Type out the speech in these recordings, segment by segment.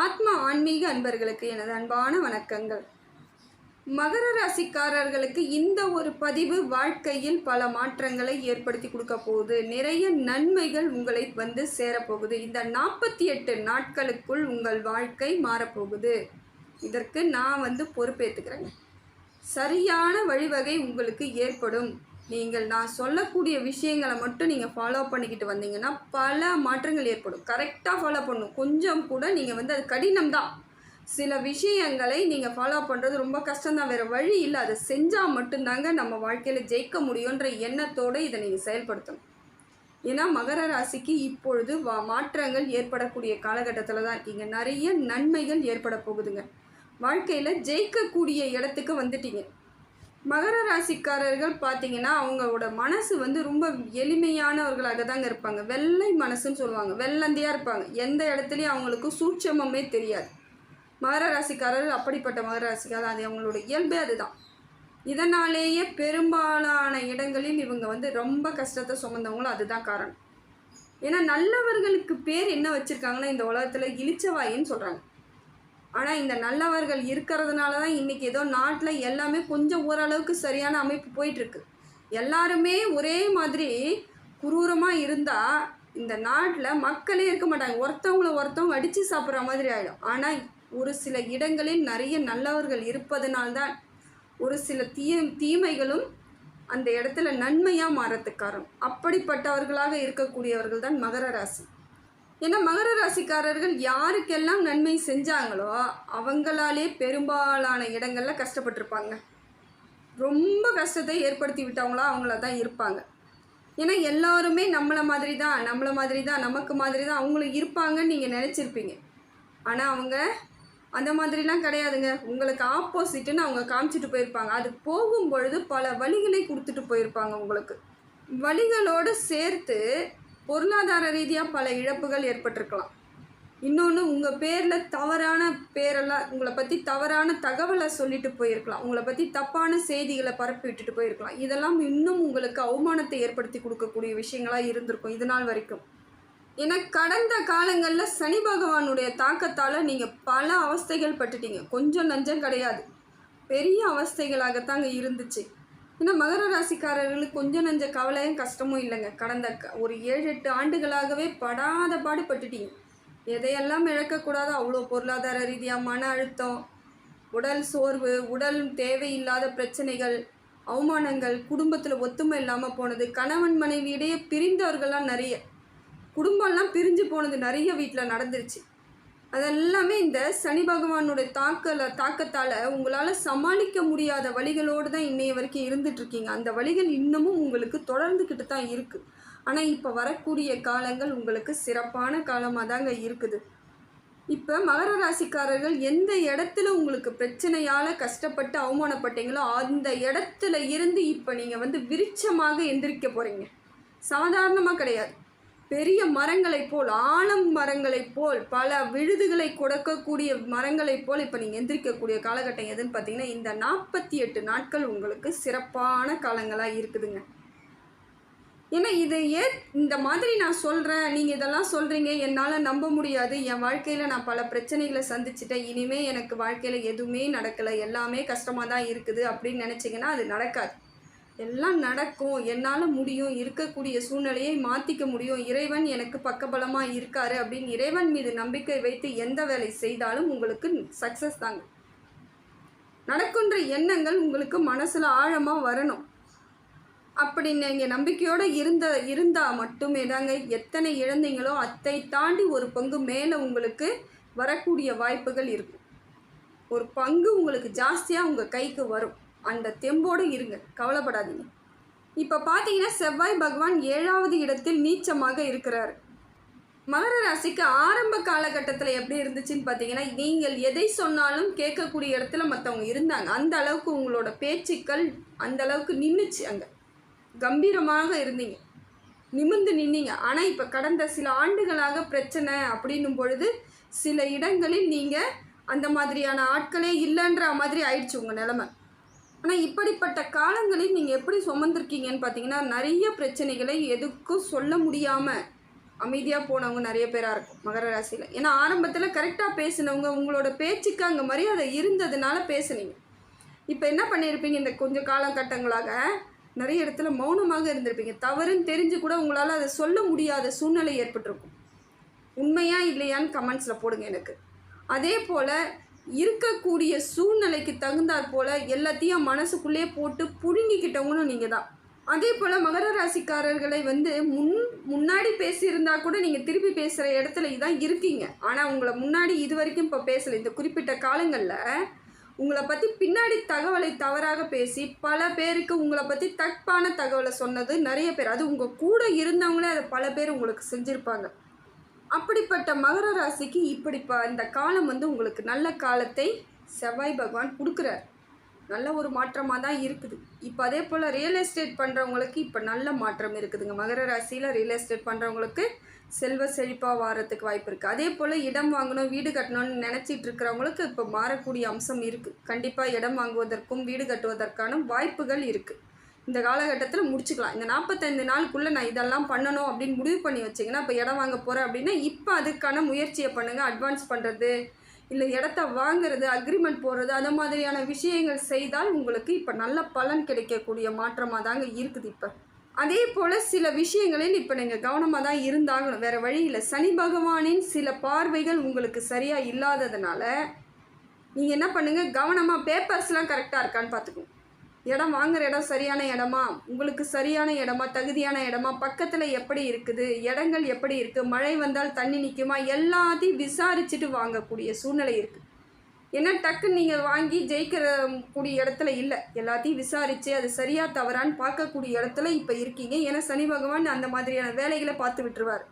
ஆத்ம ஆன்மீக அன்பர்களுக்கு எனது அன்பான வணக்கங்கள். மகர ராசிக்காரர்களுக்கு இந்த ஒரு பதிவு வாழ்க்கையில் பல மாற்றங்களை ஏற்படுத்தி கொடுக்க போகுது. நிறைய நன்மைகள் உங்களை வந்து சேரப்போகுது. இந்த நாற்பத்தி எட்டு நாட்களுக்குள் உங்கள் வாழ்க்கை மாறப்போகுது. இதற்கு நான் வந்து பொறுப்பேற்றுக்கிறேங்க சரியான வழிவகை உங்களுக்கு ஏற்படும். நீங்கள் நான் சொல்லக்கூடிய விஷயங்களை மட்டும் நீங்கள் ஃபாலோ பண்ணிக்கிட்டு வந்தீங்கன்னா பல மாற்றங்கள் ஏற்படும். கரெக்டாக ஃபாலோ பண்ணும் கொஞ்சம் கூட நீங்கள் வந்து அது கடினம் தான் சில விஷயங்களை நீங்கள் ஃபாலோ பண்ணுறது ரொம்ப கஷ்டம்தான். வேறு வழி இல்லை. அதை செஞ்சால் மட்டும்தாங்க நம்ம வாழ்க்கையில் ஜெயிக்க முடியுன்ற எண்ணத்தோடு இதை நீங்கள் செயல்படுத்தணும். ஏன்னா மகர ராசிக்கு இப்பொழுது வா மாற்றங்கள் ஏற்படக்கூடிய காலகட்டத்தில் தான் இருக்கீங்க. நிறைய நன்மைகள் ஏற்பட போகுதுங்க. வாழ்க்கையில் ஜெயிக்கக்கூடிய இடத்துக்கு வந்துட்டீங்க. மகர ராசிக்காரர்கள் பார்த்தீங்கன்னா அவங்களோட மனசு வந்து ரொம்ப எளிமையானவர்களாக தாங்க இருப்பாங்க. வெள்ளை மனசுன்னு சொல்லுவாங்க. வெள்ளந்தியாக இருப்பாங்க. எந்த இடத்துலையும் அவங்களுக்கு சூட்சமமே தெரியாது. மகர ராசிக்காரர்கள் அப்படிப்பட்ட மகர ராசிக்காரர் அது அவங்களோட இயல்பே அதுதான். இதனாலேயே பெரும்பாலான இடங்களில் இவங்க வந்து ரொம்ப கஷ்டத்தை சுமந்தவங்களும் அதுதான் காரணம். ஏன்னா நல்லவர்களுக்கு பேர் என்ன வச்சுருக்காங்கன்னா இந்த உலகத்தில் இழிச்சவாயின்னு சொல்கிறாங்க ஆனால் இந்த நல்லவர்கள் இருக்கிறதுனால தான் இன்றைக்கி ஏதோ நாட்டில் எல்லாமே கொஞ்சம் ஓரளவுக்கு சரியான அமைப்பு போயிட்டுருக்கு. எல்லாருமே ஒரே மாதிரி குரூரமாக இருந்தால் இந்த நாட்டில் மக்களே இருக்க மாட்டாங்க. ஒருத்தவங்கள ஒருத்தவங்க அடித்து சாப்பிட்ற மாதிரி ஆகிடும் ஆனால் ஒரு சில இடங்களில் நிறைய நல்லவர்கள் இருப்பதனால்தான் ஒரு சில தீ தீமைகளும் அந்த இடத்துல நன்மையாக மாறத்துக்கு அப்படிப்பட்டவர்களாக இருக்கக்கூடியவர்கள் தான் மகர ராசி. ஏன்னா மகர ராசிக்காரர்கள் யாருக்கெல்லாம் நன்மை செஞ்சாங்களோ அவங்களாலே பெரும்பாலான இடங்களில் கஷ்டப்பட்டிருப்பாங்க. ரொம்ப கஷ்டத்தை ஏற்படுத்தி விட்டவங்களா அவங்கள தான் இருப்பாங்க. ஏன்னா எல்லாருமே நம்மளை மாதிரி தான் நம்மளை மாதிரி தான் நமக்கு மாதிரி தான் அவங்களும் இருப்பாங்கன்னு நீங்கள் நினச்சிருப்பீங்க. ஆனால் அவங்க அந்த மாதிரிலாம் கிடையாதுங்க. உங்களுக்கு ஆப்போசிட்டுன்னு அவங்க காமிச்சிட்டு போயிருப்பாங்க. அது போகும் பொழுது பல வழிகளை கொடுத்துட்டு போயிருப்பாங்க உங்களுக்கு. வழிகளோடு சேர்த்து பொருளாதார ரீதியாக பல இழப்புகள் ஏற்பட்டிருக்கலாம். இன்னொன்று உங்கள் பேரில் தவறான பேரெல்லாம் உங்களை பற்றி தவறான தகவலை சொல்லிட்டு போயிருக்கலாம். உங்களை பற்றி தப்பான செய்திகளை பரப்பி விட்டுட்டு போயிருக்கலாம். இதெல்லாம் இன்னும் உங்களுக்கு அவமானத்தை ஏற்படுத்தி கொடுக்கக்கூடிய விஷயங்களாக இருந்திருக்கும் இது நாள் வரைக்கும். ஏன்னா கடந்த காலங்களில் சனி பகவானுடைய தாக்கத்தால் நீங்கள் பல அவஸ்தைகள் பட்டுட்டீங்க. கொஞ்சம் நஞ்சம் கிடையாது. பெரிய அவஸ்தைகளாகத்தாங்க இருந்துச்சு. ஏன்னா மகர ராசிக்காரர்களுக்கு கொஞ்சம் நஞ்ச கவலையும் கஷ்டமும் இல்லைங்க. கடந்த க- ஒரு ஏழு எட்டு ஆண்டுகளாகவே படாத பாடுபட்டுட்டீங்க. எதையெல்லாம் இழக்கக்கூடாதோ அவ்வளோ பொருளாதார ரீதியாக மன அழுத்தம் உடல் சோர்வு உடல் தேவையில்லாத பிரச்சனைகள் அவமானங்கள் குடும்பத்தில் ஒத்துமை இல்லாமல் போனது கணவன் மனைவியிடையே பிரிந்தவர்கள்லாம் நிறைய குடும்பம்லாம் பிரிஞ்சு போனது நிறைய வீட்டில் நடந்துருச்சு. அதெல்லாமே இந்த சனி பகவானுடைய தாக்கல தாக்கத்தால் உங்களால் சமாளிக்க முடியாத வழிகளோடு தான் இன்னைய வரைக்கும் இருந்துகிட்ருக்கீங்க அந்த வழிகள் இன்னமும் உங்களுக்கு தொடர்ந்துக்கிட்டு தான் இருக்குது ஆனால் இப்போ வரக்கூடிய காலங்கள் உங்களுக்கு சிறப்பான காலமாக தாங்க இருக்குது. இப்போ மகர ராசிக்காரர்கள் எந்த இடத்துல உங்களுக்கு பிரச்சனையால் கஷ்டப்பட்டு அவமானப்பட்டீங்களோ அந்த இடத்துல இருந்து இப்போ நீங்கள் வந்து விருட்சமாக எந்திரிக்க போகிறீங்க சாதாரணமாக கிடையாது. பெரிய மரங்களைப் போல் ஆலம் மரங்களைப் போல் பல விழுதுகளை கொடுக்கக்கூடிய மரங்களைப் போல் இப்போ நீங்கள் எந்திரிக்கக்கூடிய காலகட்டம் எதுன்னு பார்த்தீங்கன்னா இந்த நாற்பத்தி எட்டு நாட்கள் உங்களுக்கு சிறப்பான காலங்களாக இருக்குதுங்க. ஏன்னா இது ஏன் இந்த மாதிரி நான் சொல்கிறேன் நீங்கள் இதெல்லாம் சொல்கிறீங்க என்னால் நம்ப முடியாது. என் வாழ்க்கையில் நான் பல பிரச்சனைகளை சந்திச்சிட்டேன். இனிமேல் எனக்கு வாழ்க்கையில் எதுவுமே நடக்கலை. எல்லாமே கஷ்டமாக தான் இருக்குது அப்படின்னு நினச்சிங்கன்னா அது நடக்காது. எல்லாம் நடக்கும். என்னால் முடியும். இருக்கக்கூடிய சூழ்நிலையை மாற்றிக்க முடியும். இறைவன் எனக்கு பக்கபலமாக இருக்காரு அப்படின்னு இறைவன் மீது நம்பிக்கை வைத்து எந்த வேலை செய்தாலும் உங்களுக்கு சக்ஸஸ் தாங்க. நடக்கின்ற எண்ணங்கள் உங்களுக்கு மனசில் ஆழமாக வரணும். அப்படி நீங்கள் நம்பிக்கையோடு இருந்த இருந்தால் மட்டுமே தாங்க எத்தனை இழந்தீங்களோ அத்தை தாண்டி ஒரு பங்கு மேலே உங்களுக்கு வரக்கூடிய வாய்ப்புகள் இருக்கும். ஒரு பங்கு உங்களுக்கு ஜாஸ்தியாக உங்கள் கைக்கு வரும். அந்த தெம்போடு இருங்க கவலைப்படாதீங்க. இப்போ பார்த்தீங்கன்னா செவ்வாய் பகவான் ஏழாவது இடத்தில் நீச்சமாக இருக்கிறார். மகர ராசிக்கு ஆரம்ப காலகட்டத்தில் எப்படி இருந்துச்சுன்னு பார்த்தீங்கன்னா நீங்கள் எதை சொன்னாலும் கேட்கக்கூடிய இடத்துல மற்றவங்க இருந்தாங்க. அந்த அளவுக்கு உங்களோட பேச்சுக்கள் அந்த அளவுக்கு நின்றுச்சு அங்கே. கம்பீரமாக இருந்தீங்க. நிமிர்ந்து நின்னீங்க. ஆனால் இப்போ கடந்த சில ஆண்டுகளாக பிரச்சனை அப்படின்னும் பொழுது சில இடங்களில் நீங்கள் அந்த மாதிரியான ஆட்களே இல்லைன்ற மாதிரி ஆயிடுச்சு உங்கள் நிலமை. ஆனால் இப்படிப்பட்ட காலங்களில் நீங்கள் எப்படி சுமந்திருக்கீங்கன்னு பார்த்தீங்கன்னா நிறைய பிரச்சனைகளை எதுக்கும் சொல்ல முடியாமல் அமைதியாக போனவங்க நிறைய பேராக இருக்கும் மகர ராசியில். ஏன்னா ஆரம்பத்தில் கரெக்டாக பேசினவங்க உங்களோட பேச்சுக்கு அங்கே மரியாதை இருந்ததுனால பேசுனீங்க. இப்போ என்ன பண்ணியிருப்பீங்க இந்த கொஞ்சம் காலகட்டங்களாக நிறைய இடத்துல மௌனமாக இருந்திருப்பீங்க. தவறுன்னு தெரிஞ்சு கூட உங்களால் அதை சொல்ல முடியாத சூழ்நிலை ஏற்பட்டிருக்கும். உண்மையா இல்லையான்னு கமெண்ட்ஸில் போடுங்க எனக்கு. அதே போல் இருக்கக்கூடிய சூழ்நிலைக்கு தகுந்தாற் போல் எல்லாத்தையும் மனசுக்குள்ளே போட்டு புழுங்கிக்கிட்டவங்களும் நீங்கள் தான் அதே போல் மகர ராசிக்காரர்களை வந்து முன் முன்னாடி பேசியிருந்தா கூட நீங்கள் திருப்பி பேசுகிற இடத்துல தான் இருக்கீங்க. ஆனால் உங்களை முன்னாடி இது வரைக்கும் இப்போ பேசலை. இந்த குறிப்பிட்ட காலங்களில் உங்களை பற்றி பின்னாடி தகவலை தவறாக பேசி பல பேருக்கு உங்களை பற்றி தப்பான தகவலை சொன்னது நிறைய பேர். அது உங்கள் கூட இருந்தவங்களே அதை பல பேர் உங்களுக்கு செஞ்சுருப்பாங்க. அப்படிப்பட்ட மகர ராசிக்கு இப்படி இந்த காலம் வந்து உங்களுக்கு நல்ல காலத்தை செவ்வாய் பகவான் கொடுக்குறார். நல்ல ஒரு மாற்றமாக தான் இருக்குது. இப்போ அதே போல் ரியல் எஸ்டேட் பண்ணுறவங்களுக்கு இப்போ நல்ல மாற்றம் இருக்குதுங்க. மகர ராசியில் ரியல் எஸ்டேட் பண்ணுறவங்களுக்கு செல்வ செழிப்பாக வாரத்துக்கு வாய்ப்பு இருக்குது அதே போல் இடம் வாங்கணும் வீடு கட்டணும்னு நினச்சிட்டு இருக்கிறவங்களுக்கு இப்போ மாறக்கூடிய அம்சம் இருக்குது கண்டிப்பாக இடம் வாங்குவதற்கும் வீடு கட்டுவதற்கான வாய்ப்புகள் இருக்குது இந்த காலகட்டத்தில் முடிச்சுக்கலாம். இந்த நாற்பத்தைந்து நாளுக்குள்ளே நான் இதெல்லாம் பண்ணணும் அப்படின்னு முடிவு பண்ணி வச்சிங்கன்னா இப்போ இடம் வாங்க போகிறேன் அப்படின்னா இப்போ அதுக்கான முயற்சியை பண்ணுங்கள் அட்வான்ஸ் பண்ணுறது இல்லை இடத்த வாங்குறது அக்ரிமெண்ட் போடுறது அந்த மாதிரியான விஷயங்கள் செய்தால் உங்களுக்கு இப்போ நல்ல பலன் கிடைக்கக்கூடிய மாற்றமாக தாங்க இருக்குது இப்போ. அதே போல் சில விஷயங்களில் இப்போ நீங்கள் கவனமாக தான் இருந்தாகணும். வேறு வழி இல்லை. சனி பகவானின் சில பார்வைகள் உங்களுக்கு சரியாக இல்லாததுனால நீங்கள் என்ன பண்ணுங்கள் கவனமாக பேப்பர்ஸ்லாம் கரெக்டாக இருக்கான்னு பார்த்துக்கோங்க. இடம் வாங்குற இடம் சரியான இடமா? உங்களுக்கு சரியான இடமா? தகுதியான இடமா? பக்கத்தில் எப்படி இருக்குது? இடங்கள் எப்படி இருக்குது மழை வந்தால் தண்ணி நிற்குமா எல்லாத்தையும் விசாரிச்சுட்டு வாங்கக்கூடிய சூழ்நிலை இருக்குது ஏன்னா டக்குன்னு நீங்கள் வாங்கி ஜெயிக்கிற கூடிய இடத்துல இல்லை. எல்லாத்தையும் விசாரித்து அது சரியாக தவறான்னு பார்க்கக்கூடிய இடத்துல இப்போ இருக்கீங்க. ஏன்னா சனி பகவான் அந்த மாதிரியான வேலைகளை பார்த்து விட்டுருவார்.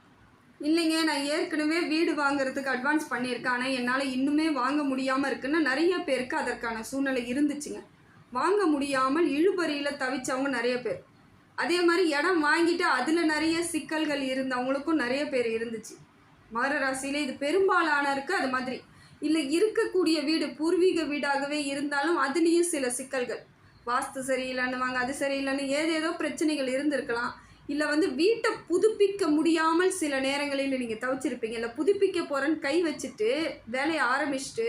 இல்லைங்க நான் ஏற்கனவே வீடு வாங்குறதுக்கு அட்வான்ஸ் பண்ணியிருக்கேன். ஆனால் என்னால் இன்னுமே வாங்க முடியாமல் இருக்குன்னா நிறைய பேருக்கு அதற்கான சூழ்நிலை இருந்துச்சுங்க. வாங்க முடியாமல் இழுபறியில் தவிச்சவங்க நிறைய பேர். அதே மாதிரி இடம் வாங்கிட்டு அதில் நிறைய சிக்கல்கள் இருந்தவங்களுக்கும் நிறைய பேர் இருந்துச்சு. மகர ராசியில் இது பெரும்பாலானருக்கு அது மாதிரி. இல்லை இருக்கக்கூடிய வீடு பூர்வீக வீடாகவே இருந்தாலும் அதுலேயும் சில சிக்கல்கள். வாஸ்து சரியில்லைன்னு வாங்க அது சரியில்லைன்னு ஏதேதோ பிரச்சனைகள் இருந்திருக்கலாம். இல்லை வந்து வீட்டை புதுப்பிக்க முடியாமல் சில நேரங்களில் நீங்கள் தவிச்சிருப்பீங்க. இல்லை புதுப்பிக்க போகிறேன்னு கை வச்சுட்டு வேலையை ஆரம்பிச்சுட்டு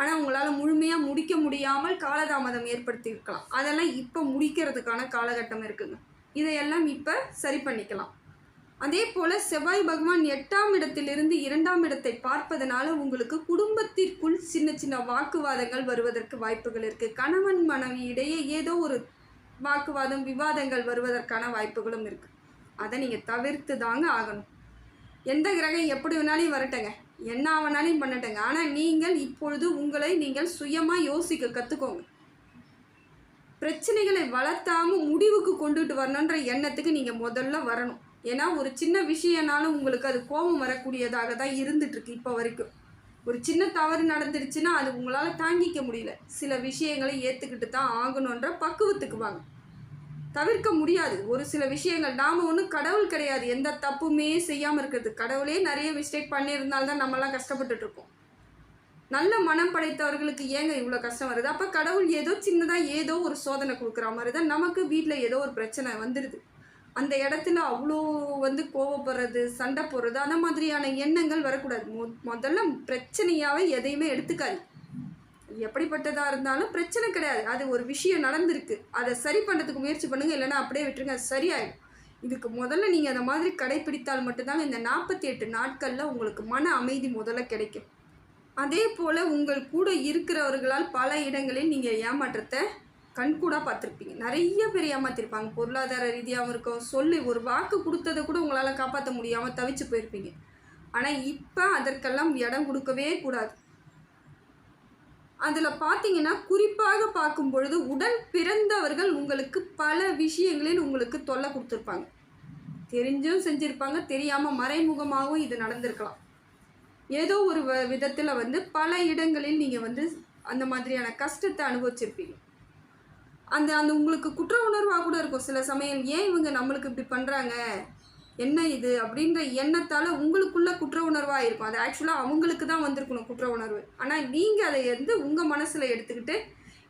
ஆனால் உங்களால் முழுமையாக முடிக்க முடியாமல் காலதாமதம் ஏற்படுத்தியிருக்கலாம். அதெல்லாம் இப்போ முடிக்கிறதுக்கான காலகட்டம் இருக்குங்க. இதையெல்லாம் இப்போ சரி பண்ணிக்கலாம். அதே போல் செவ்வாய் பகவான் எட்டாம் இடத்திலிருந்து இரண்டாம் இடத்தை பார்ப்பதனால உங்களுக்கு குடும்பத்திற்குள் சின்ன சின்ன வாக்குவாதங்கள் வருவதற்கு வாய்ப்புகள் இருக்குது கணவன் மனைவி இடையே ஏதோ ஒரு வாக்குவாதம் விவாதங்கள் வருவதற்கான வாய்ப்புகளும் இருக்குது அதை நீங்கள் தவிர்த்து தாங்க ஆகணும். எந்த கிரகம் எப்படி வேணாலும் வரட்டங்க. என்ன வேணாலும் பண்ணட்டுங்க. ஆனால் நீங்கள் இப்பொழுது உங்களை நீங்கள் சுயமாக யோசிக்க கற்றுக்கோங்க பிரச்சனைகளை வளர்த்தாமல் முடிவுக்கு கொண்டுட்டு வரணுன்ற எண்ணத்துக்கு நீங்கள் முதல்ல வரணும். ஏன்னா ஒரு சின்ன விஷயம்னாலும் உங்களுக்கு அது கோபம் வரக்கூடியதாக தான் இருந்துட்டுருக்கு இப்போ வரைக்கும். ஒரு சின்ன தவறு நடந்துருச்சுன்னா அது உங்களால் தாங்கிக்க முடியல. சில விஷயங்களை ஏற்றுக்கிட்டு தான் ஆகணுன்ற பக்குவத்துக்கு வாங்க. தவிர்க்க முடியாது. ஒரு சில விஷயங்கள் நாம் ஒன்றும் கடவுள் கிடையாது. எந்த தப்புமே செய்யாமல் இருக்கிறது. கடவுளே நிறைய மிஸ்டேக் பண்ணியிருந்தால்தான் நம்மலாம் கஷ்டப்பட்டுட்டு இருக்கோம் நல்ல மனம் படைத்தவர்களுக்கு ஏங்க இவ்வளோ கஷ்டம் வருது? அப்போ கடவுள் ஏதோ சின்னதாக ஏதோ ஒரு சோதனை கொடுக்குற மாதிரி தான் நமக்கு வீட்டில் ஏதோ ஒரு பிரச்சனை வந்துடுது அந்த இடத்துல அவ்வளோ வந்து கோவப்படுறது சண்டை போடுறது அந்த மாதிரியான எண்ணங்கள் வரக்கூடாது. மொ முதல்ல பிரச்சனையாகவே எதையுமே எடுத்துக்காது எப்படிப்பட்டதாக இருந்தாலும் பிரச்சனை கிடையாது. அது ஒரு விஷயம் நடந்திருக்கு. அதை சரி பண்ணுறதுக்கு முயற்சி பண்ணுங்கள் இல்லைன்னா அப்படியே விட்டுருங்க. அது சரியாயிடும். இதுக்கு முதல்ல நீங்கள் அந்த மாதிரி கடைப்பிடித்தால் மட்டும்தாங்க இந்த நாற்பத்தி எட்டு நாட்களில் உங்களுக்கு மன அமைதி முதல்ல கிடைக்கும். அதே போல் உங்கள் கூட இருக்கிறவர்களால் பல இடங்களில் நீங்கள் ஏமாற்றத்தை கண்கூடாக பார்த்துருப்பீங்க. நிறைய பேர் ஏமாத்திருப்பாங்க. பொருளாதார ரீதியாகவும் இருக்கும் சொல்லி ஒரு வாக்கு கொடுத்ததை கூட உங்களால் காப்பாற்ற முடியாமல் தவிச்சு போயிருப்பீங்க. ஆனால் இப்போ அதற்கெல்லாம் இடம் கொடுக்கவே கூடாது. அதில் பார்த்தீங்கன்னா குறிப்பாக பார்க்கும் பொழுது உடன் பிறந்தவர்கள் உங்களுக்கு பல விஷயங்களில் உங்களுக்கு தொல்லை கொடுத்துருப்பாங்க. தெரிஞ்சும் செஞ்சுருப்பாங்க தெரியாமல் மறைமுகமாகவும் இது நடந்திருக்கலாம். ஏதோ ஒரு வ விதத்தில் வந்து பல இடங்களில் நீங்கள் வந்து அந்த மாதிரியான கஷ்டத்தை அனுபவிச்சிருப்பீங்க. அந்த அந்த உங்களுக்கு குற்ற உணர்வாக கூட இருக்கும். சில சமயம் ஏன் இவங்க நம்மளுக்கு இப்படி பண்ணுறாங்க என்ன இது? அப்படின்ற எண்ணத்தால் உங்களுக்குள்ள குற்ற உணர்வாக இருக்கும். அது ஆக்சுவலாக அவங்களுக்கு தான் வந்திருக்கணும் குற்ற உணர்வு. ஆனால் நீங்கள் அதை வந்து உங்கள் மனசில் எடுத்துக்கிட்டு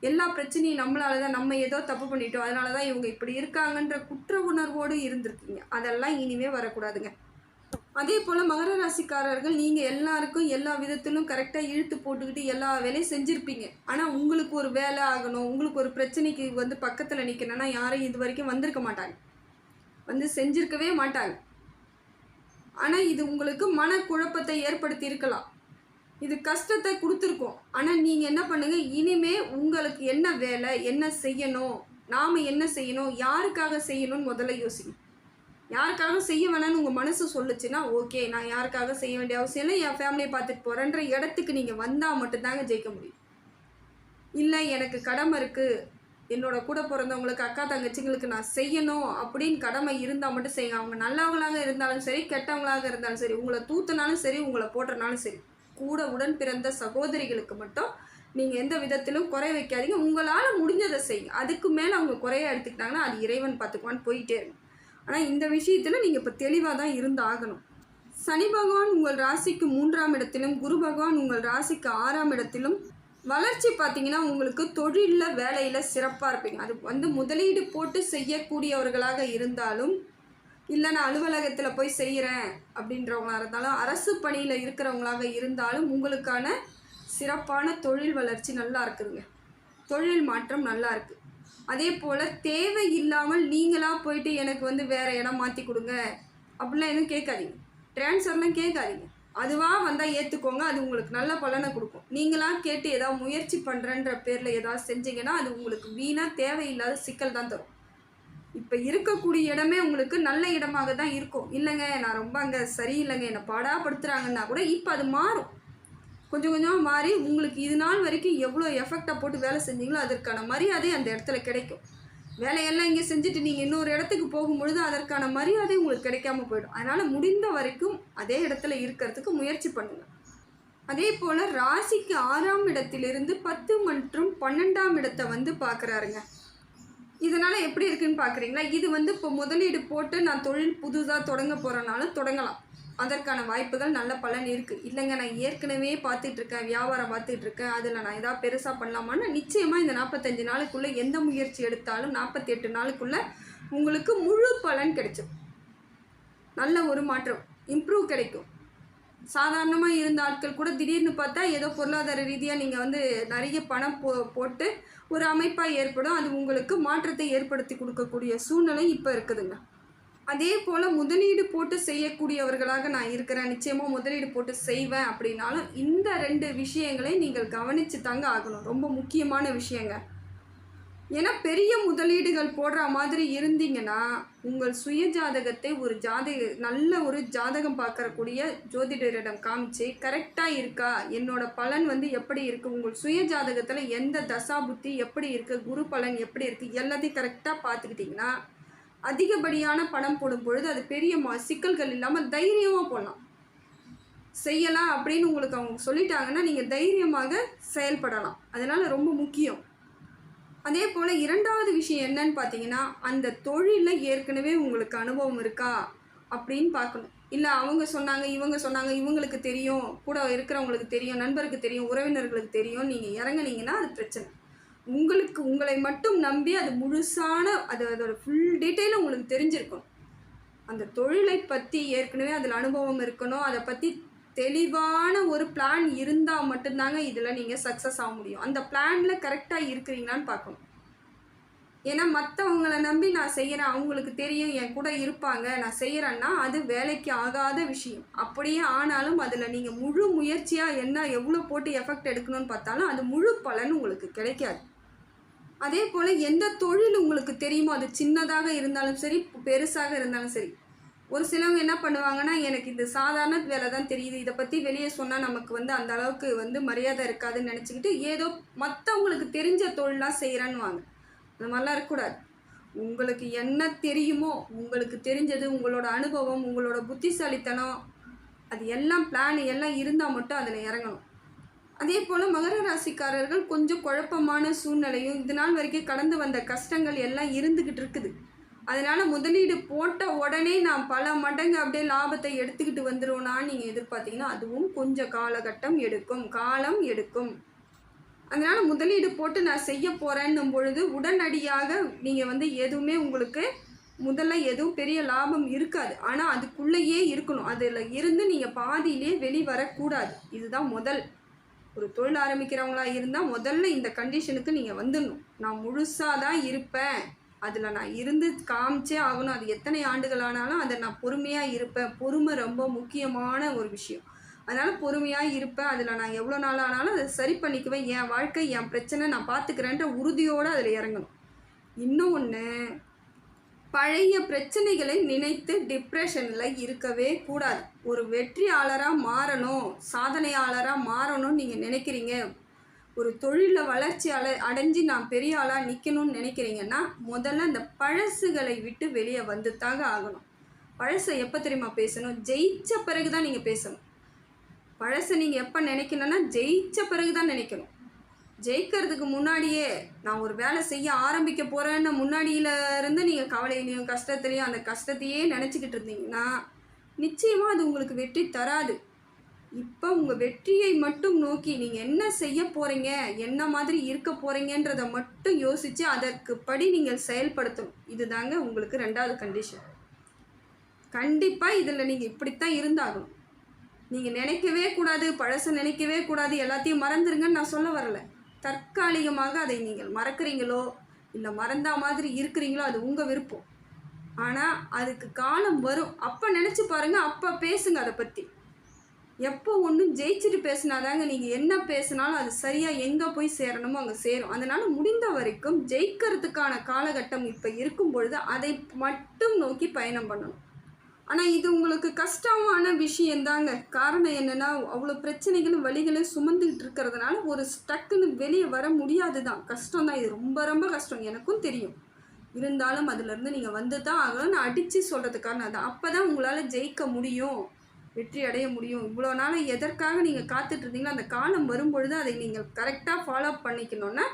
எல்லா பிரச்சனையும் நம்மளால தான் நம்ம ஏதோ தப்பு பண்ணிட்டோம் அதனால தான் இவங்க இப்படி இருக்காங்கன்ற குற்ற உணர்வோடு இருந்திருக்கீங்க. அதெல்லாம் இனிமே வரக்கூடாதுங்க. அதே போல் மகர ராசிக்காரர்கள் நீங்கள் எல்லாருக்கும் எல்லா விதத்திலும் கரெக்டாக இழுத்து போட்டுக்கிட்டு எல்லா வேலையும் செஞ்சுருப்பீங்க. ஆனால் உங்களுக்கு ஒரு வேலை ஆகணும் உங்களுக்கு ஒரு பிரச்சனைக்கு வந்து பக்கத்தில் நிற்கணும்னா யாரும் இது வரைக்கும் வந்திருக்க மாட்டாங்க. வந்து செஞ்சிருக்கவே மாட்டாங்க. ஆனால் இது உங்களுக்கு மனக்குழப்பத்தை ஏற்படுத்தி இருக்கலாம் இது கஷ்டத்தை கொடுத்துருக்கோம். ஆனால் நீங்கள் என்ன பண்ணுங்கள் இனிமே உங்களுக்கு என்ன வேலை என்ன செய்யணும் நாம் என்ன செய்யணும் யாருக்காக செய்யணும்னு முதல்ல யோசிக்கணும் யாருக்காக செய்ய வேணாம்னு உங்கள் மனசு சொல்லுச்சுன்னா ஓகே நான் யாருக்காக செய்ய வேண்டிய அவசியம் இல்லை என் ஃபேமிலியை பார்த்துட்டு போகிறேன்ற இடத்துக்கு நீங்கள் வந்தால் மட்டும்தாங்க ஜெயிக்க முடியும். இல்லை எனக்கு கடமை இருக்குது என்னோட கூட பிறந்தவங்களுக்கு அக்கா தங்கச்சிங்களுக்கு நான் செய்யணும் அப்படின்னு கடமை இருந்தால் மட்டும் செய்யுங்க. அவங்க நல்லவங்களாக இருந்தாலும் சரி கெட்டவங்களாக இருந்தாலும் சரி உங்களை தூத்துனாலும் சரி உங்களை போட்டுறனாலும் சரி கூட உடன் பிறந்த சகோதரிகளுக்கு மட்டும் நீங்கள் எந்த விதத்திலும் குறை வைக்காதீங்க. உங்களால் முடிஞ்சதை செய்யுங்க. அதுக்கு மேலே அவங்க குறைய எடுத்துக்கிட்டாங்கன்னா அது இறைவன் பார்த்துக்குவான்னு போயிட்டே இருக்கும். ஆனால் இந்த விஷயத்தில் நீங்கள் இப்போ தெளிவாக தான் இருந்து ஆகணும் சனி பகவான் உங்கள் ராசிக்கு மூன்றாம் இடத்திலும் குரு பகவான் உங்கள் ராசிக்கு ஆறாம் இடத்திலும் வளர்ச்சி பார்த்தீங்கன்னா உங்களுக்கு தொழிலில் வேலையில் சிறப்பாக இருப்பீங்க. அது வந்து முதலீடு போட்டு செய்யக்கூடியவர்களாக இருந்தாலும் இல்லை நான் அலுவலகத்தில் போய் செய்கிறேன் அப்படின்றவங்களாக இருந்தாலும் அரசு பணியில் இருக்கிறவங்களாக இருந்தாலும் உங்களுக்கான சிறப்பான தொழில் வளர்ச்சி நல்லா இருக்குதுங்க. தொழில் மாற்றம் நல்லா இருக்குது அதே போல் தேவை இல்லாமல் நீங்களாக போயிட்டு எனக்கு வந்து வேறு இடம் மாற்றி கொடுங்க. அப்படிலாம் எதுவும் கேட்காதீங்க. ட்ரான்ஸ்ஃபர்லாம் கேட்காதீங்க. அதுவாக வந்தால் ஏற்றுக்கோங்க அது உங்களுக்கு நல்ல பலனை கொடுக்கும். நீங்களாக கேட்டு ஏதாவது முயற்சி பண்ணுறன்ற பேரில் ஏதாவது செஞ்சீங்கன்னா அது உங்களுக்கு வீணாக தேவையில்லாத சிக்கல் தான் தரும். இப்போ இருக்கக்கூடிய இடமே உங்களுக்கு நல்ல இடமாக தான் இருக்கும். இல்லைங்க நான் ரொம்ப அங்கே சரியில்லைங்க என்னை பாடாப்படுத்துகிறாங்கன்னா கூட இப்போ அது மாறும். கொஞ்சம் கொஞ்சமாக மாறி உங்களுக்கு இது நாள் வரைக்கும் எவ்வளோ எஃபெக்டாக போட்டு வேலை செஞ்சீங்களோ அதற்கான மரியாதை அந்த இடத்துல கிடைக்கும். வேலையெல்லாம் இங்கே செஞ்சுட்டு நீங்கள் இன்னொரு இடத்துக்கு போகும்பொழுது அதற்கான மரியாதை உங்களுக்கு கிடைக்காம போயிடும். அதனால் முடிந்த வரைக்கும் அதே இடத்துல இருக்கிறதுக்கு முயற்சி பண்ணுங்கள் அதே போல் ராசிக்கு ஆறாம் இடத்திலிருந்து பத்து மற்றும் பன்னெண்டாம் இடத்தை வந்து பார்க்குறாருங்க. இதனால் எப்படி இருக்குன்னு பார்க்குறீங்களா இது வந்து இப்போ முதலீடு போட்டு நான் தொழில் புதுதாக தொடங்க போகிறனாலும் தொடங்கலாம். அதற்கான வாய்ப்புகள் நல்ல பலன் இருக்குது இல்லைங்க நான் ஏற்கனவே பார்த்துட்ருக்கேன் வியாபாரம் பார்த்துட்ருக்கேன் அதில் நான் எதாவது பெருசாக பண்ணலாமான்னு நிச்சயமாக இந்த நாற்பத்தஞ்சு நாளுக்குள்ளே எந்த முயற்சி எடுத்தாலும் நாற்பத்தி எட்டு நாளுக்குள்ளே உங்களுக்கு முழு பலன் கிடைக்கும் நல்ல ஒரு மாற்றம் இம்ப்ரூவ் கிடைக்கும். சாதாரணமாக இருந்த ஆட்கள் கூட திடீர்னு பார்த்தா ஏதோ பொருளாதார ரீதியாக நீங்கள் வந்து நிறைய பணம் போ போட்டு ஒரு அமைப்பாக ஏற்படும். அது உங்களுக்கு மாற்றத்தை ஏற்படுத்தி கொடுக்கக்கூடிய சூழ்நிலை இப்போ இருக்குதுங்க. அதே போல் முதலீடு போட்டு செய்யக்கூடியவர்களாக நான் இருக்கிறேன். நிச்சயமாக முதலீடு போட்டு செய்வேன் அப்படின்னாலும் இந்த ரெண்டு விஷயங்களை நீங்கள் கவனித்து தாங்க ஆகணும். ரொம்ப முக்கியமான விஷயங்க. ஏன்னா பெரிய முதலீடுகள் போடுற மாதிரி இருந்தீங்கன்னா உங்கள் சுய ஜாதகத்தை ஒரு ஜாதக நல்ல ஒரு ஜாதகம் பார்க்கறக்கூடிய ஜோதிடரிடம் காமிச்சு கரெக்டாக இருக்கா? என்னோட பலன் வந்து எப்படி இருக்குது உங்கள் சுய ஜாதகத்தில் எந்த தசா புத்தி எப்படி இருக்குது குரு பலன் எப்படி இருக்குது எல்லாத்தையும் கரெக்டாக பார்த்துக்கிட்டிங்கன்னா அதிகப்படியான பணம் போடும் பொழுது அது பெரிய மா சிக்கல்கள் இல்லாமல் தைரியமாக போடலாம். செய்யலாம் அப்படின்னு உங்களுக்கு அவங்க சொல்லிட்டாங்கன்னா நீங்கள் தைரியமாக செயல்படலாம். அதனால் ரொம்ப முக்கியம். அதே போல் இரண்டாவது விஷயம் என்னன்னு பார்த்தீங்கன்னா அந்த தொழிலில் ஏற்கனவே உங்களுக்கு அனுபவம் இருக்கா அப்படின்னு பார்க்கணும். இல்லை அவங்க சொன்னாங்க இவங்க சொன்னாங்க இவங்களுக்கு தெரியும் கூட இருக்கிறவங்களுக்கு தெரியும் நண்பருக்கு தெரியும் உறவினர்களுக்கு தெரியும் நீங்கள் இறங்குனீங்கன்னா அது பிரச்சனை. உங்களுக்கு உங்களை மட்டும் நம்பி அது முழுசான அது அதோட ஃபுல் டீட்டெயிலும் உங்களுக்கு தெரிஞ்சிருக்கும். அந்த தொழிலை பற்றி ஏற்கனவே அதில் அனுபவம் இருக்கணும். அதை பற்றி தெளிவான ஒரு பிளான் இருந்தால் மட்டும்தாங்க இதில் நீங்கள் சக்ஸஸ் ஆக முடியும். அந்த பிளானில் கரெக்டாக இருக்கிறீங்களான்னு பார்க்கணும். ஏன்னா மற்றவங்கள நம்பி நான் செய்கிறேன் அவங்களுக்கு தெரியும் என் கூட இருப்பாங்க நான் செய்கிறேன்னா அது வேலைக்கு ஆகாத விஷயம். அப்படியே ஆனாலும் அதில் நீங்கள் முழு முயற்சியாக என்ன எவ்வளோ போட்டு எஃபெக்ட் எடுக்கணும்னு பார்த்தாலும் அது முழு பலன் உங்களுக்கு கிடைக்காது. அதே போல் எந்த தொழில் உங்களுக்கு தெரியுமோ அது சின்னதாக இருந்தாலும் சரி பெருசாக இருந்தாலும் சரி ஒரு சிலவங்க என்ன பண்ணுவாங்கன்னா எனக்கு இது சாதாரண வேலை தான் தெரியுது இதை பற்றி வெளியே சொன்னால் நமக்கு வந்து அந்த அளவுக்கு வந்து மரியாதை இருக்காதுன்னு நினச்சிக்கிட்டு ஏதோ மற்றவங்களுக்கு தெரிஞ்ச தொழிலாக செய்கிறேன்னு வாங்க அந்த மாதிரிலாம் இருக்கக்கூடாது. உங்களுக்கு என்ன தெரியுமோ உங்களுக்கு தெரிஞ்சது உங்களோட அனுபவம் உங்களோட புத்திசாலித்தனம் அது எல்லாம் பிளான் எல்லாம் இருந்தால் மட்டும் அதில் இறங்கணும். அதே போல் மகர ராசிக்காரர்கள் கொஞ்சம் குழப்பமான சூழ்நிலையும் இது நாள் வரைக்கும் கடந்து வந்த கஷ்டங்கள் எல்லாம் இருந்துக்கிட்டு இருக்குது. அதனால் முதலீடு போட்ட உடனே நான் பல மடங்கு அப்படியே லாபத்தை எடுத்துக்கிட்டு வந்துடுவோன்னா நீங்கள் எதிர்பார்த்தீங்கன்னா அதுவும் கொஞ்சம் காலகட்டம் எடுக்கும் காலம் எடுக்கும். அதனால் முதலீடு போட்டு நான் செய்ய போகிறேன்னும் பொழுது உடனடியாக நீங்கள் வந்து எதுவுமே உங்களுக்கு முதல்ல எதுவும் பெரிய லாபம் இருக்காது. ஆனால் அதுக்குள்ளேயே இருக்கணும். அதில் இருந்து நீங்கள் பாதியிலே வெளிவரக்கூடாது. இதுதான் முதல். ஒரு தொழில் ஆரம்பிக்கிறவங்களா இருந்தால் முதல்ல இந்த கண்டிஷனுக்கு நீங்கள் வந்துடணும். நான் முழுசாக தான் இருப்பேன். அதில் நான் இருந்து காமிச்சே ஆகணும். அது எத்தனை ஆண்டுகள் ஆனாலும் அதை நான் பொறுமையாக இருப்பேன். பொறுமை ரொம்ப முக்கியமான ஒரு விஷயம். அதனால் பொறுமையாக இருப்பேன். அதில் நான் எவ்வளோ நாள் ஆனாலும் அதை சரி பண்ணிக்குவேன். என் வாழ்க்கை என் பிரச்சனை நான் பார்த்துக்கிறேன்ற உறுதியோடு அதில் இறங்கணும். இன்னும் ஒன்று பழைய பிரச்சனைகளை நினைத்து டிப்ரெஷனில் இருக்கவே கூடாது. ஒரு வெற்றியாளராக மாறணும் சாதனையாளராக மாறணும்னு நீங்கள் நினைக்கிறீங்க? ஒரு தொழிலில் வளர்ச்சி அல அடைஞ்சு நான் பெரிய ஆளாக நிற்கணும்னு நினைக்கிறீங்கன்னா முதல்ல அந்த பழசுகளை விட்டு வெளியே வந்து தாங்க ஆகணும். பழசை எப்போ தெரியுமா பேசணும்? ஜெயித்த பிறகு தான் நீங்கள் பேசணும். பழசை நீங்கள் எப்போ நினைக்கணும்னா ஜெயிச்ச பிறகு தான் நினைக்கணும். ஜெயிக்கிறதுக்கு முன்னாடியே நான் ஒரு வேலை செய்ய ஆரம்பிக்க போகிறேன்னு முன்னாடியில இருந்து நீங்கள் கவலையிலையும் கஷ்டத்துலேயும் அந்த கஷ்டத்தையே நினச்சிக்கிட்டு இருந்தீங்கன்னா நிச்சயமாக அது உங்களுக்கு வெற்றி தராது. இப்போ உங்கள் வெற்றியை மட்டும் நோக்கி நீங்கள் என்ன செய்ய போகிறீங்க என்ன மாதிரி இருக்க போகிறீங்கன்றதை மட்டும் யோசித்து அதற்கு படி நீங்கள் செயல்படுத்தணும். இதுதாங்க உங்களுக்கு ரெண்டாவது கண்டிஷன் கண்டிப்பாக இதில் நீங்கள் இப்படித்தான் இருந்தாகணும். நீங்கள் நினைக்கவே கூடாது பழச நினைக்கவே கூடாது எல்லாத்தையும் மறந்துருங்கன்னு நான் சொல்ல வரல. தற்காலிகமாக அதை நீங்கள் மறக்கிறீங்களோ இல்லை மறந்தா மாதிரி இருக்கிறீங்களோ அது உங்கள் விருப்பம். ஆனால் அதுக்கு காலம் வரும். அப்போ நினச்சி பாருங்கள் அப்போ பேசுங்க அதை பற்றி எப்போ ஒன்றும் ஜெயிச்சுட்டு பேசினாதாங்க நீங்கள் என்ன பேசினாலும் அது சரியாக எங்கே போய் சேரணுமோ அங்கே சேரும். அதனால் முடிந்த வரைக்கும் ஜெயிக்கிறதுக்கான காலகட்டம் இப்போ இருக்கும் பொழுது அதை மட்டும் நோக்கி பயணம் பண்ணணும். ஆனால் இது உங்களுக்கு கஷ்டமான விஷயந்தாங்க. காரணம் என்னென்னா அவ்வளோ பிரச்சனைகளும் வழிகளும் சுமந்துக்கிட்டு இருக்கிறதுனால ஒரு ஸ்டக்குன்னு வெளியே வர முடியாது தான் கஷ்டம் தான் இது ரொம்ப ரொம்ப கஷ்டம். எனக்கும் தெரியும். இருந்தாலும் அதுலேருந்து நீங்கள் வந்து தான் ஆகணும் நான் அடித்து சொல்கிறதுக்கான அது அப்போ தான் உங்களால் ஜெயிக்க முடியும் வெற்றி அடைய முடியும். இவ்வளோ நாள் எதற்காக நீங்கள் காத்துட்டு இருந்தீங்களோ அந்த காலம் வரும்பொழுது அதை நீங்கள் கரெக்டாக ஃபாலோ பண்ணிக்கணுன்னா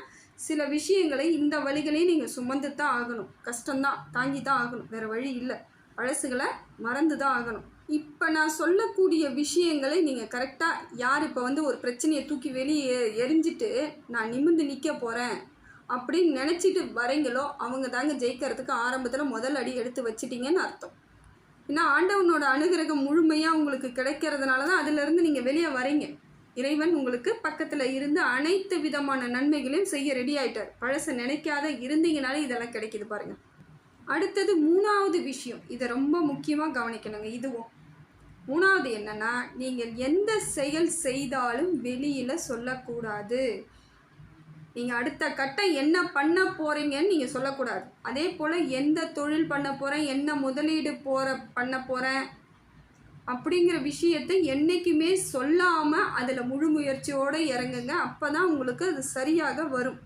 சில விஷயங்களை இந்த வழிகளையும் நீங்கள் சுமந்து தான் ஆகணும். கஷ்டம்தான் தாங்கி தான் ஆகணும். வேறு வழி இல்லை. பழசுகளை மறந்து தான் ஆகணும். இப்போ நான் சொல்லக்கூடிய விஷயங்களை நீங்கள் கரெக்டாக யார் இப்போ வந்து ஒரு பிரச்சனையை தூக்கி வெளியே எரிஞ்சிட்டு நான் நிமிர்ந்து நிற்க போகிறேன் அப்படின்னு நினச்சிட்டு வரீங்களோ அவங்க தாங்க ஜெயிக்கிறதுக்கு ஆரம்பத்தில் முதல் அடி எடுத்து வச்சிட்டிங்கன்னு அர்த்தம். ஏன்னா ஆண்டவனோட அனுகிரகம் முழுமையாக உங்களுக்கு கிடைக்கிறதுனால தான் அதிலிருந்து நீங்கள் வெளியே வரீங்க இறைவன் உங்களுக்கு பக்கத்தில் இருந்து அனைத்து விதமான நன்மைகளையும் செய்ய ரெடி ஆகிட்டார் பழசை நினைக்காத இருந்தீங்கனாலே இதெல்லாம் கிடைக்குது பாருங்கள் அடுத்தது மூணாவது விஷயம். இதை ரொம்ப முக்கியமாக கவனிக்கணுங்க. இதுவும். மூணாவது என்னென்னா நீங்கள் எந்த செயல் செய்தாலும் வெளியில் சொல்லக்கூடாது. நீங்கள் அடுத்த கட்டம் என்ன பண்ண போகிறீங்கன்னு நீங்கள் சொல்லக்கூடாது. அதே போல் எந்த தொழில் பண்ண போகிறேன் என்ன முதலீடு போகிற பண்ண போகிறேன் அப்படிங்கிற விஷயத்தை என்றைக்குமே சொல்லாமல் அதில் முழு முயற்சியோடு இறங்குங்க. அப்போ தான் உங்களுக்கு அது சரியாக வரும்.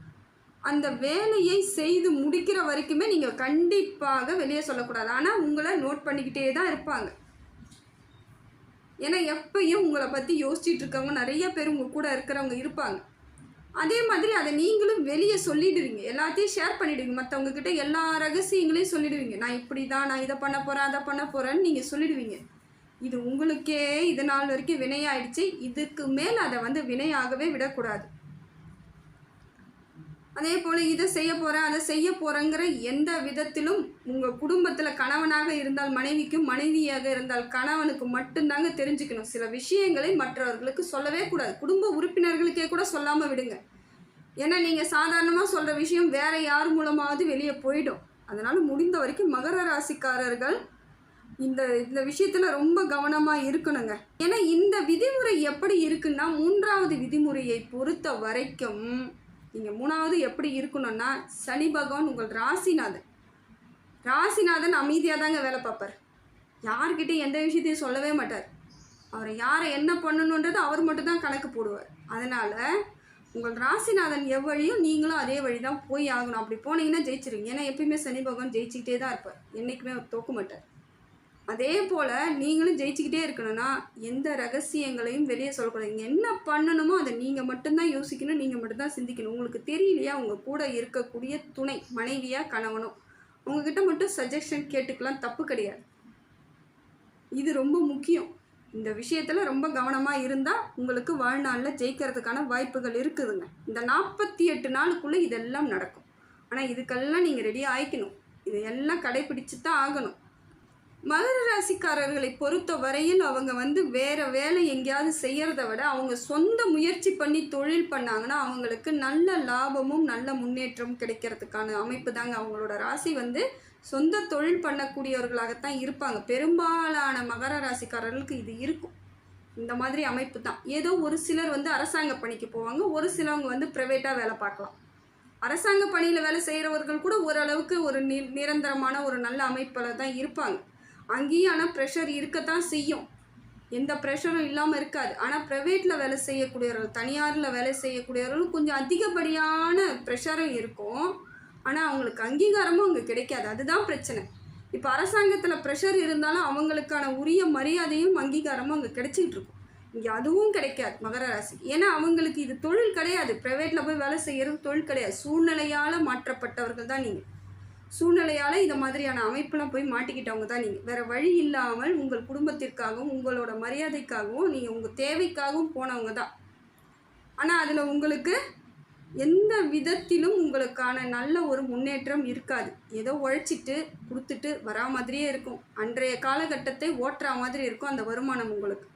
அந்த வேலையை செய்து முடிக்கிற வரைக்குமே நீங்கள் கண்டிப்பாக வெளியே சொல்லக்கூடாது. ஆனால் உங்களை நோட் பண்ணிக்கிட்டே தான் இருப்பாங்க. ஏன்னா எப்பயும் உங்களை பற்றி யோசிச்சுட்டு இருக்கவங்க நிறைய பேர் உங்கள் கூட இருக்கிறவங்க இருப்பாங்க. அதே மாதிரி அதை நீங்களும் வெளியே சொல்லிடுவீங்க. எல்லாத்தையும் ஷேர் பண்ணிடுவீங்க. மற்றவங்க கிட்ட எல்லா ரகசியங்களையும் சொல்லிடுவீங்க. நான் இப்படி தான் நான் இதை பண்ண போகிறேன் அதை பண்ண போகிறேன்னு நீங்கள் சொல்லிடுவீங்க. இது உங்களுக்கே இது நாள் வரைக்கும் வினையாயிடுச்சு. இதுக்கு மேல் அதை வந்து வினையாகவே விடக்கூடாது. அதே போல் இதை செய்ய போகிறேன் அதை செய்ய போகிறேங்கிற எந்த விதத்திலும் உங்கள் குடும்பத்தில் கணவனாக இருந்தால் மனைவிக்கும் மனைவியாக இருந்தால் கணவனுக்கு மட்டும்தாங்க தெரிஞ்சுக்கணும். சில விஷயங்களை மற்றவர்களுக்கு சொல்லவே கூடாது. குடும்ப உறுப்பினர்களுக்கே கூட சொல்லாமல் விடுங்க. ஏன்னா நீங்கள் சாதாரணமாக சொல்கிற விஷயம் வேறு யார் மூலமாவது வெளியே போயிடும். அதனால் முடிந்த வரைக்கும் மகர ராசிக்காரர்கள் இந்த இந்த விஷயத்தில் ரொம்ப கவனமாக இருக்கணுங்க. ஏன்னா இந்த விதிமுறை எப்படி இருக்குன்னா மூன்றாவது விதிமுறையை பொறுத்த வரைக்கும் நீங்கள் மூணாவது எப்படி இருக்கணும்னா சனி பகவான் உங்கள் ராசிநாதன். ராசிநாதன் அமைதியாக தாங்க வேலை பார்ப்பார். யார்கிட்டையும் எந்த விஷயத்தையும் சொல்லவே மாட்டார். அவரை யாரை என்ன பண்ணணுன்றது அவர் மட்டும்தான் கணக்கு போடுவார். அதனால் உங்கள் ராசிநாதன் எவ்வழியும் நீங்களும் அதே வழி தான் போய் ஆகணும். அப்படி போனீங்கன்னா ஜெயிச்சிருங்க ஏன்னா எப்பயுமே சனி பகவான் ஜெயிச்சுக்கிட்டே தான் இருப்பார். என்றைக்குமே அவர் தோக்க மாட்டார். அதே போல் நீங்களும் ஜெயிச்சுக்கிட்டே இருக்கணும்னா எந்த ரகசியங்களையும் வெளியே சொல்லக்கூடாது. நீங்கள் என்ன பண்ணணுமோ அதை நீங்கள் மட்டும்தான் யோசிக்கணும் நீங்கள் மட்டும்தான் சிந்திக்கணும். உங்களுக்கு தெரியலையா? உங்கள் கூட இருக்கக்கூடிய துணை மனைவியாக கணவனோ? உங்ககிட்ட மட்டும் சஜஷன் கேட்டுக்கலாம் தப்பு கிடையாது. இது ரொம்ப முக்கியம். இந்த விஷயத்தில் ரொம்ப கவனமாக இருந்தால் உங்களுக்கு வாழ்நாளில் ஜெயிக்கிறதுக்கான வாய்ப்புகள் இருக்குதுங்க. இந்த நாற்பத்தி எட்டு நாளுக்குள்ளே இதெல்லாம் நடக்கும். ஆனால் இதுக்கெல்லாம் நீங்கள் ரெடி ஆகிக்கணும் இதையெல்லாம் கடைபிடிச்சு தான் ஆகணும். மகர ராசிக்காரர்களை பொறுத்த வரையில் அவங்க வந்து வேற வேலை எங்கேயாவது செய்யறத விட அவங்க சொந்த முயற்சி பண்ணி தொழில் பண்ணாங்கன்னா அவங்களுக்கு நல்ல லாபமும் நல்ல முன்னேற்றமும் கிடைக்கிறதுக்கான அமைப்பு தாங்க. அவங்களோட ராசி வந்து சொந்த தொழில் பண்ணக்கூடியவர்களாகத்தான் இருப்பாங்க. பெரும்பாலான மகர ராசிக்காரர்களுக்கு இது இருக்கும். இந்த மாதிரி அமைப்பு தான். ஏதோ ஒரு சிலர் வந்து அரசாங்க பணிக்கு போவாங்க. ஒரு சிலவங்க வந்து ப்ரைவேட்டாக வேலை பார்க்கலாம். அரசாங்க பணியில் வேலை செய்கிறவர்கள் கூட ஓரளவுக்கு ஒரு நி நிரந்தரமான ஒரு நல்ல அமைப்பில் தான் இருப்பாங்க. அங்கேயும் ஆனால் ப்ரெஷர் இருக்கத்தான் செய்யும். எந்த ப்ரெஷரும் இல்லாமல் இருக்காது. ஆனால் ப்ரைவேட்டில் வேலை செய்யக்கூடியவர்கள் தனியாரில் வேலை செய்யக்கூடியவர்கள் கொஞ்சம் அதிகப்படியான ப்ரெஷரும் இருக்கும். ஆனால் அவங்களுக்கு அங்கீகாரமும் அங்கே கிடைக்காது. அதுதான் பிரச்சனை. இப்போ அரசாங்கத்தில் ப்ரெஷர் இருந்தாலும் அவங்களுக்கான உரிய மரியாதையும் அங்கீகாரமும் அங்கே கிடைச்சிக்கிட்டு இருக்கும். இங்கே அதுவும் கிடைக்காது மகர ராசிக்கு ஏன்னா அவங்களுக்கு இது தொழில் கிடையாது. ப்ரைவேட்டில் போய் வேலை செய்கிறது தொழில் கிடையாது. சூழ்நிலையால் மாற்றப்பட்டவர்கள் தான் நீங்கள் சூழ்நிலையால் இந்த மாதிரியான அமைப்பெலாம் போய் மாட்டிக்கிட்டவங்க தான் நீங்கள் வேறு வழி இல்லாமல் உங்கள் குடும்பத்திற்காகவும் உங்களோட மரியாதைக்காகவும் நீங்கள் உங்கள் தேவைக்காகவும் போனவங்க தான். ஆனால் அதில் உங்களுக்கு எந்த விதத்திலும் உங்களுக்கான நல்ல ஒரு முன்னேற்றம் இருக்காது. ஏதோ உழைச்சிட்டு கொடுத்துட்டு வரா மாதிரியே இருக்கும். அன்றைய காலகட்டத்தை ஓட்டுற மாதிரி இருக்கும் அந்த வருமானம் உங்களுக்கு.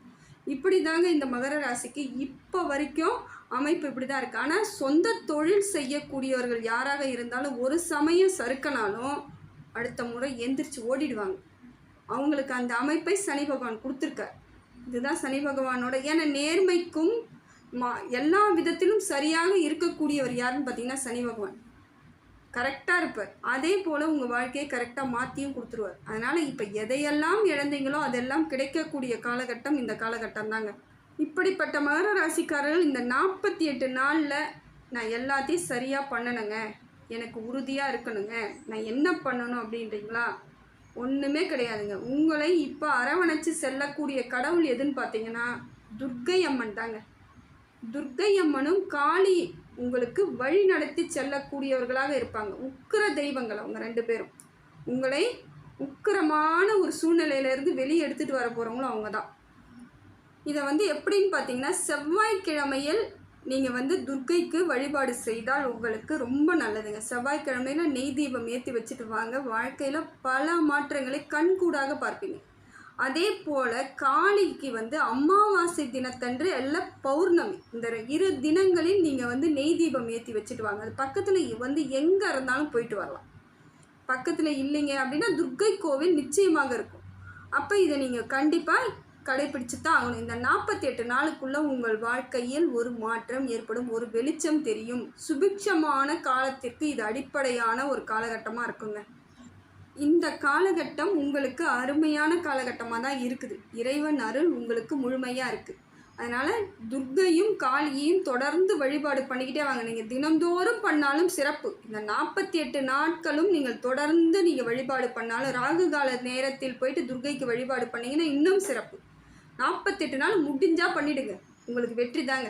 இப்படி தாங்க இந்த மகர ராசிக்கு இப்போ வரைக்கும் அமைப்பு இப்படி தான் இருக்குது ஆனால் சொந்த தொழில் செய்யக்கூடியவர்கள் யாராக இருந்தாலும் ஒரு சமயம் சறுக்கனாலும் அடுத்த முறை எந்திரிச்சு ஓடிடுவாங்க. அவங்களுக்கு அந்த அமைப்பை சனி பகவான் கொடுத்துருக்கார். இதுதான் சனி பகவானோட ஏன்னா நேர்மைக்கும் மா எல்லா விதத்திலும் சரியாக இருக்கக்கூடியவர் யாருன்னு பார்த்தீங்கன்னா சனி பகவான். கரெக்டாக இருப்பார். அதே போல் உங்கள் வாழ்க்கையை கரெக்டாக மாற்றியும் கொடுத்துருவார். அதனால் இப்போ எதையெல்லாம் இழந்தீங்களோ அதெல்லாம் கிடைக்கக்கூடிய காலகட்டம் இந்த காலகட்டம் தாங்க இப்படிப்பட்ட மகர ராசிக்காரர்கள் இந்த நாற்பத்தி எட்டு நாளில் நான் எல்லாத்தையும் சரியாக பண்ணணுங்க. எனக்கு உறுதியாக இருக்கணுங்க. நான் என்ன பண்ணணும் அப்படின்றீங்களா? ஒன்றுமே கிடையாதுங்க. உங்களை இப்போ அரவணைச்சு செல்லக்கூடிய கடவுள் எதுன்னு பார்த்தீங்கன்னா துர்க்கை அம்மன் தாங்க. துர்க்கை அம்மனும் காளி உங்களுக்கு வழி நடத்தி செல்லக்கூடியவர்களாக இருப்பாங்க. உக்கிர தெய்வங்கள் அவங்க ரெண்டு பேரும். உங்களை உக்கிரமான ஒரு சூழ்நிலையிலேருந்து வெளியே எடுத்துகிட்டு வர போகிறவங்களும் அவங்க தான் இதை வந்து எப்படின்னு பார்த்தீங்கன்னா செவ்வாய்க்கிழமையில் நீங்கள் வந்து துர்க்கைக்கு வழிபாடு செய்தால் உங்களுக்கு ரொம்ப நல்லதுங்க. செவ்வாய்க்கிழமையில் நெய் தீபம் ஏற்றி வச்சுட்டு வாங்க. வாழ்க்கையில் பல மாற்றங்களை கண்கூடாக பார்ப்பீங்க. அதே போல் காளிக்கு வந்து அமாவாசை தினத்தன்று எல்லாம் பௌர்ணமி இந்த இரு தினங்களில் நீங்கள் வந்து நெய் தீபம் ஏற்றி வச்சுட்டு வாங்க. அது பக்கத்தில் வந்து எங்கே இருந்தாலும் போயிட்டு வரலாம். பக்கத்தில் இல்லைங்க அப்படின்னா துர்க்கை கோவில் நிச்சயமாக இருக்கும். அப்போ இதை நீங்கள் கண்டிப்பாக கடைபிடிச்சு தான் ஆகணும். இந்த நாற்பத்தி எட்டு நாளுக்குள்ளே உங்கள் வாழ்க்கையில் ஒரு மாற்றம் ஏற்படும் ஒரு வெளிச்சம் தெரியும். சுபிக்ஷமான காலத்திற்கு இது அடிப்படையான ஒரு காலகட்டமாக இருக்குங்க. இந்த காலகட்டம் உங்களுக்கு அருமையான காலகட்டமாக தான் இருக்குது. இறைவன் அருள் உங்களுக்கு முழுமையாக இருக்குது அதனால் துர்க்கையும் காளியையும் தொடர்ந்து வழிபாடு பண்ணிக்கிட்டே வாங்க. நீங்கள் தினந்தோறும் பண்ணாலும் சிறப்பு. இந்த நாற்பத்தி எட்டு நாட்களும் நீங்கள் தொடர்ந்து நீங்கள் வழிபாடு பண்ணாலும் ராகு கால நேரத்தில் போயிட்டு துர்க்கைக்கு வழிபாடு பண்ணிங்கன்னா இன்னும் சிறப்பு. நாற்பத்தெட்டு நாள் முடிஞ்சால் பண்ணிடுங்க. உங்களுக்கு வெற்றி தாங்க.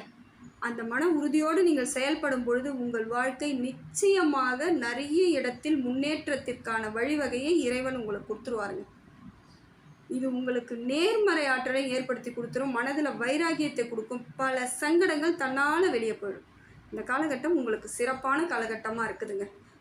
அந்த மன உறுதியோடு நீங்கள் செயல்படும் பொழுது உங்கள் வாழ்க்கை நிச்சயமாக நிறைய இடத்தில் முன்னேற்றத்திற்கான வழிவகையை இறைவன் உங்களுக்கு கொடுத்துருவாருங்க. இது உங்களுக்கு நேர்மறை ஆற்றலை ஏற்படுத்தி கொடுத்துரும். மனதில் வைராகியத்தை கொடுக்கும். பல சங்கடங்கள் தன்னால் வெளியே போயிடும். இந்த காலகட்டம் உங்களுக்கு சிறப்பான காலகட்டமாக இருக்குதுங்க.